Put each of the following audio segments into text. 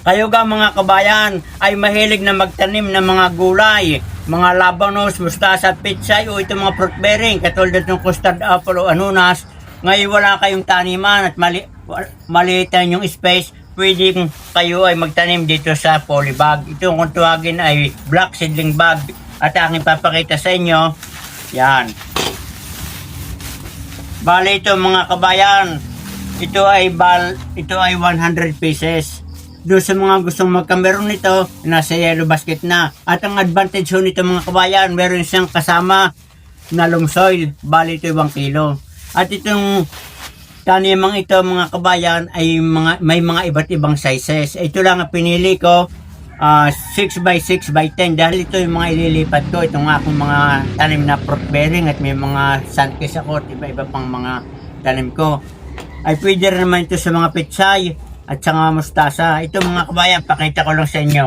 Kayo ga mga kabayan ay mahilig na magtanim ng mga gulay, mga labanos, mustasa, pitsay o itong mga fruit bearing katulad ng custard apple o anunas. Ngayon wala kayong taniman at mali, maliit yung space, pwedeng kayo ay magtanim dito sa polybag. Ito kung tuwagin ay black seedling bag at aking papakita sa inyo. Yan. Bale ito mga kabayan, ito ay bal, ito ay 100 pieces. Doon sa mga gustong magkameron nito, nasa yellow basket na. At ang advantage ho nito mga kabayan, meron siyang kasama na loam soil. Bali ito 1 kilo. At itong tanimang ito mga kabayan ay mga, may mga iba't ibang sizes. Ito lang ang pinili ko. ah, 6 by 6 by 10 dahil ito yung mga ililipat ko itong akong mga tanim na fruit bearing at may mga sunkist ako at iba-iba pang mga tanim ko ay pwede rin naman ito sa mga pitsay at sa mga mustasa. Ito mga kabayan, pakita ko lang sa inyo.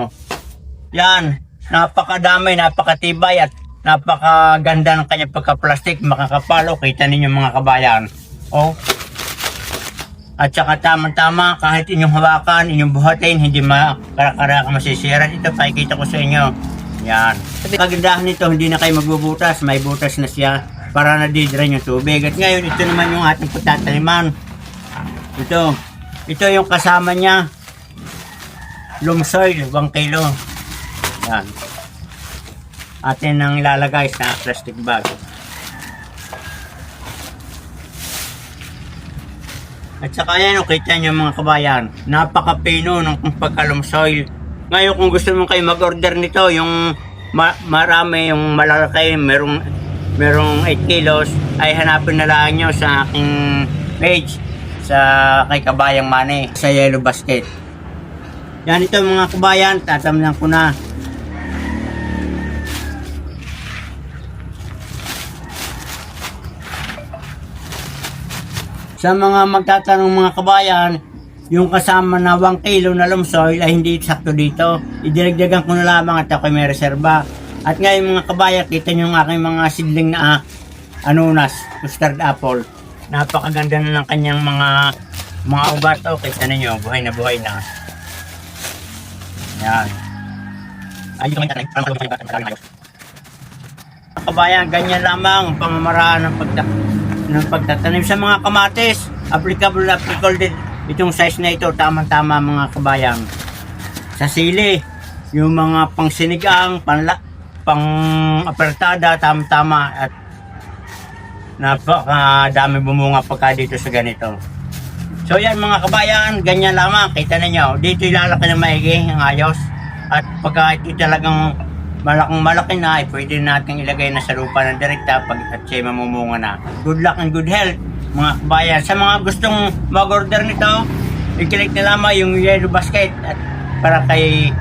Yan, napakadami, napakatibay at napakaganda ng kanyang pagka-plastic, makakapalo, kita ninyo mga kabayan. Oh. At saka tama-tama, kahit inyong hawakan, inyong buhatin, hindi makarakara masisira. Ito, pakikita ko sa inyo. Yan. Kagandahan nito, hindi na kayo magbubutas, may butas na siya para na-drain yung tubig. At ngayon, ito naman yung ating pagtataliman. Ito. Ito yung kasama niya. Loam soil, 1 kilo. Yan. Atin ang ilalagay sa plastic bag. At saka yan, oh, kita nyo mga kabayan, napakapino ng pagka-loam soil. Ngayon kung gusto mo kayo mag-order nito, yung ma- marami, yung malalaki, merong, merong 8 kilos, ay hanapin na lang nyo sa aking page sa kay Kabayang Mane sa Yellow Basket. Yan ito mga kabayan, tatamnan ko na. Sa mga magtatanong mga kabayan, yung kasama na 1 kilo na loam soil ay hindi sakto dito. Idiragdagan ko na lamang at ako may reserba. At ngayon mga kabayan, kita nyo yung aking mga sidling na ah, anunas, custard apple. Napakaganda na ng kanyang mga mga ugat. Oh, kita ninyo, buhay na buhay na. Yan. Ayun kabayan, ganyan lamang ang pamamaraan ng, pagta ng pagtatanim sa mga kamatis. Applicable applicable din itong size na ito, tamang-tama mga kabayan. Sa sili, yung mga pang sinigang, panla, pang apertada, tama-tama at napakadami bumunga pagka dito sa ganito. So yan mga kabayan, ganyan lamang, kita ninyo. Dito ilalaki ng maigi, ang ayos. At pagka ito talagang malaking malaki na, ay pwede natin ilagay na sa lupa ng direkta pag at siya mamumunga na. Good luck and good health mga kabayan. Sa mga gustong mag-order nito, i-click na lamang yung yellow basket at para kay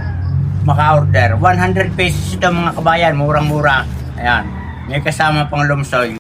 maka-order. 100 pesos ito mga kabayan, murang-mura. Ayan. May kasama pang lumsoy.